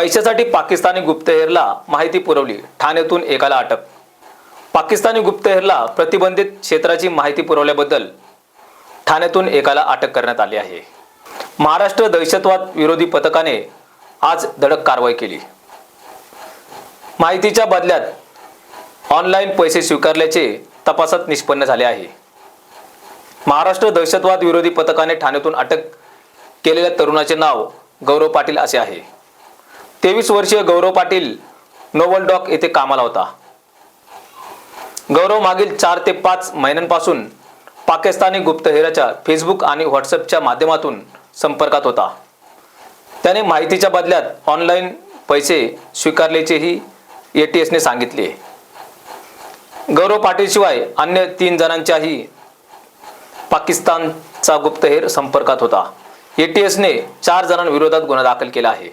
पैशासाठी पाकिस्तानी गुप्तहेरला माहिती पुरवली. ठाण्यातून एकाला अटक. पाकिस्तानी गुप्तहेरला प्रतिबंधित क्षेत्राची माहिती पुरवल्याबद्दल ठाण्यातून एकाला अटक करण्यात आली आहे. महाराष्ट्र दहशतवाद विरोधी पथकाने आज धडक कारवाई केली. माहितीच्या बदल्यात ऑनलाईन पैसे स्वीकारल्याचे तपासात निष्पन्न झाले आहे. महाराष्ट्र दहशतवाद विरोधी पथकाने ठाण्यातून अटक केलेल्या तरुणाचे नाव गौरव पाटील असे आहे. तेवीस वर्षीय गौरव पाटील नोवल डॉक येथे कामाला होता. गौरव मागील चार ते पाच महिन्यांपासून पाकिस्तानी गुप्तहेराच्या फेसबुक आणि व्हॉट्सअपच्या माध्यमातून संपर्कात होता. त्याने माहितीच्या बदल्यात ऑनलाईन पैसे स्वीकारल्याचेही ए टी एसने सांगितले. गौरव पाटीलशिवाय अन्य तीन जणांच्याही पाकिस्तानचा गुप्तहेर संपर्कात होता. ए टी एसने चार जणांविरोधात गुन्हा दाखल केला आहे.